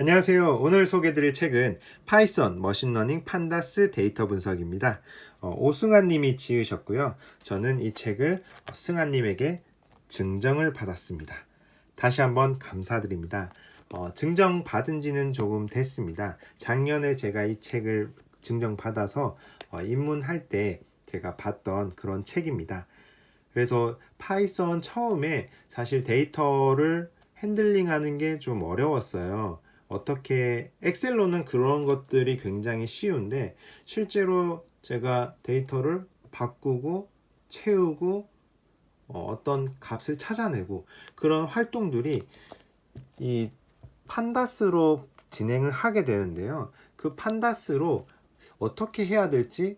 안녕하세요. 오늘 소개드릴 책은 파이썬 머신러닝 판다스 데이터 분석입니다. 어, 오승환 님이 지으셨고요. 저는 이 책을 어, 승환 님에게 증정을 받았습니다. 다시 한번 감사드립니다. 어, 증정 받은 지는 조금 됐습니다. 작년에 제가 이 책을 증정 받아서 어, 입문할 때 제가 봤던 그런 책입니다. 그래서 파이썬 처음에 사실 데이터를 핸들링 하는 게 좀 어려웠어요. 어떻게 엑셀로는 그런 것들이 굉장히 쉬운데 실제로 제가 데이터를 바꾸고 채우고 어, 떤 값을 찾아내고 그런 활동들이 이 판다스로 진행을 하게 되는데요. 그 판다스로 어떻게 해야 될지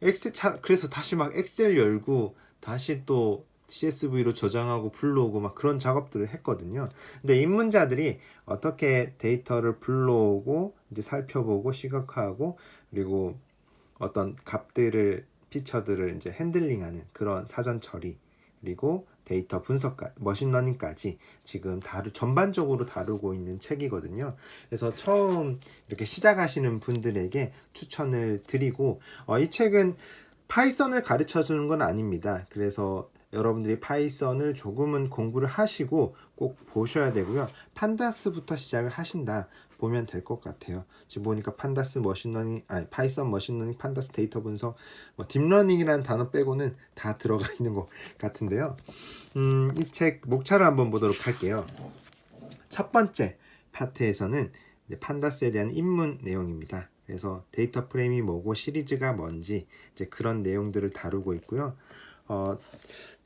엑셀 차, 그래서 다시 막 엑셀 열고 다시 또 CSV로 저장하고 불러오고 막 그런 작업들을 했거든요. 근데 입문자들이 어떻게 데이터를 불러오고 이제 살펴보고 시각화하고 그리고 어떤 값들을 피처들을 이제 핸들링하는 그런 사전 처리 그리고 데이터 분석까 머신러닝까지 지금 다루 전반적으로 다루고 있는 책이거든요. 그래서 처음 이렇게 시작하시는 분들에게 추천을 드리고 어, 이 책은 파이썬을 가르쳐 주는 건 아닙니다. 그래서 여러분들이 파이썬을 조금은 공부를 하시고 꼭 보셔야 되고요. 판다스부터 시작을 하신다 보면 될 것 같아요. 지금 보니까 판다스 머신러닝, 아니 파이썬 머신러닝, 판다스 데이터 분석, 뭐 딥러닝이라는 단어 빼고는 다 들어가 있는 것 같은데요. 음, 이 책 목차를 한번 보도록 할게요. 첫 번째 파트에서는 판다스에 대한 입문 내용입니다. 그래서 데이터 프레임이 뭐고 시리즈가 뭔지 이제 그런 내용들을 다루고 있고요. 어,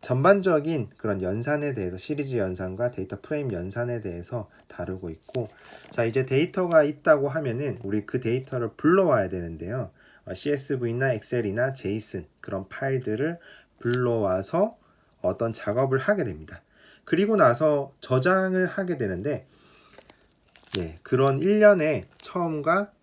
전반적인 그런 연산에 대해서 시리즈 연산과 데이터 프레임 연산에 대해서 다루고 있고 자 이제 데이터가 있다고 하면은 우리 그 데이터를 불러와야 되는데요. 어, CSV나 엑셀이나 제이슨 그런 파일들을 불러와서 어떤 작업을 하게 됩니다. 그리고 나서 저장을 하게 되는데 예, 그런 일련의 처음과 끝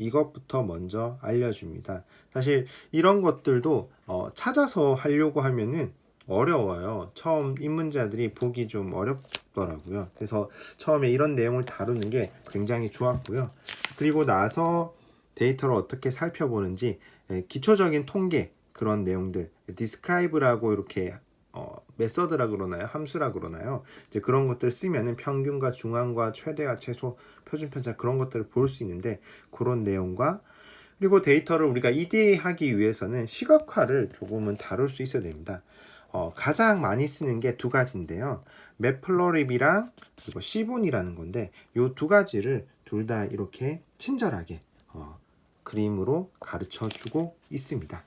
이것부터 먼저 알려줍니다. 사실 이런 것들도 어, 찾아서 하려고 하면은 어려워요. 처음 입문자들이 보기 좀 어렵더라고요. 그래서 처음에 이런 내용을 다루는 게 굉장히 좋았고요. 그리고 나서 데이터를 어떻게 살펴보는지 예, 기초적인 통계 그런 내용들, describe라고 이렇게 어, 메서드라 그러나요? 함수라 그러나요? 이제 그런 것들 쓰면은 평균과 중앙과 최대와 최소, 표준 편차 그런 것들을 볼 수 있는데 그런 내용과 그리고 데이터를 우리가 이해하기 위해서는 시각화를 조금은 다룰 수 있어야 됩니다. 어, 가장 많이 쓰는 게 두 가지인데요. 맵플러립이랑 그리고 시본이라는 건데 이 두 가지를 둘 다 이렇게 친절하게 어, 그림으로 가르쳐 주고 있습니다.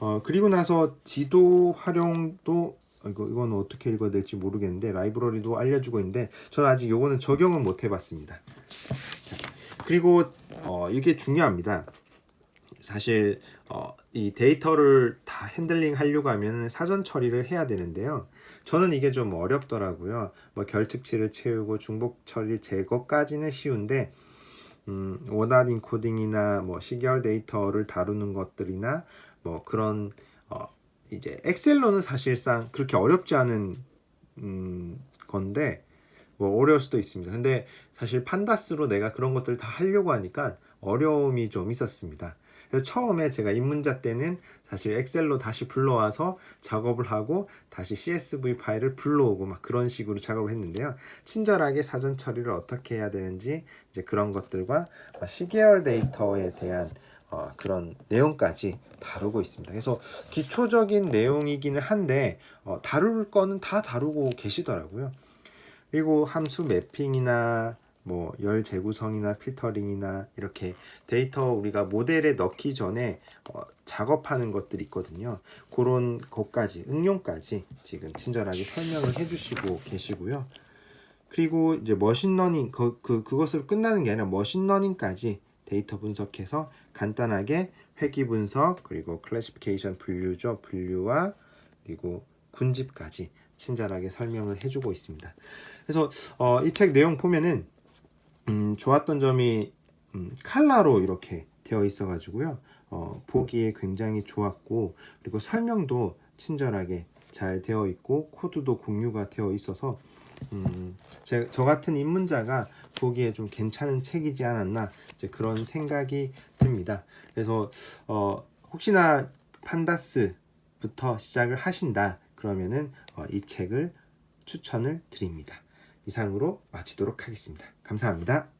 어, 그리고 나서 지도 활용도 이거 이건 어떻게 읽어야 될지 모르겠는데 라이브러리도 알려주고 있는데 저는 아직 요거는 적용은 못 해봤습니다. 자, 그리고 어, 이게 중요합니다. 사실 어, 이 데이터를 다 핸들링 하려고 하면 사전 처리를 해야 되는데요. 저는 이게 좀 어렵더라고요. 뭐 결특치를 채우고 중복 처리 제거까지는 쉬운데 음, 원활 인코딩이나 뭐 시계열 데이터를 다루는 것들이나 뭐 그런 어, 이제 엑셀로는 사실상 그렇게 어렵지 않은 음, 건데 뭐 어려울 수도 있습니다. 근데 사실 판다스로 내가 그런 것들을 다 하려고 하니까 어려움이 좀 있었습니다. 그래서 처음에 제가 입문자 때는 사실 엑셀로 다시 불러와서 작업을 하고 다시 CSV 파일을 불러오고 막 그런 식으로 작업을 했는데요. 친절하게 사전 처리를 어떻게 해야 되는지 이제 그런 것들과 시계열 데이터에 대한 어, 그런 내용까지 다루고 있습니다. 그래서 기초적인 내용이기는 한데 어, 다룰 거는 다 다루고 계시더라고요. 그리고 함수 매핑이나 뭐 열 재구성이나 필터링이나 이렇게 데이터 우리가 모델에 넣기 전에 어, 작업하는 것들이 있거든요. 그런 것까지 응용까지 지금 친절하게 설명을 해주시고 계시고요. 그리고 이제 머신러닝 그, 그 그것으로 끝나는 게 아니라 머신러닝까지 데이터 분석해서 간단하게 회귀 분석 그리고 클래시피케이션 분류죠 분류와 그리고 군집까지 친절하게 설명을 해주고 있습니다. 그래서 어, 이 책 내용 보면은 음, 좋았던 점이 음, 칼라로 이렇게 되어 있어가지고요. 어, 보기에 굉장히 좋았고 그리고 설명도 친절하게 잘 되어 있고 코드도 공유가 되어 있어서 음, 제, 저 같은 입문자가 보기에 좀 괜찮은 책이지 않았나 그런 생각이 듭니다. 그래서 어, 혹시나 판다스부터 시작을 하신다 그러면은 어, 이 책을 추천을 드립니다. 이상으로 마치도록 하겠습니다. 감사합니다.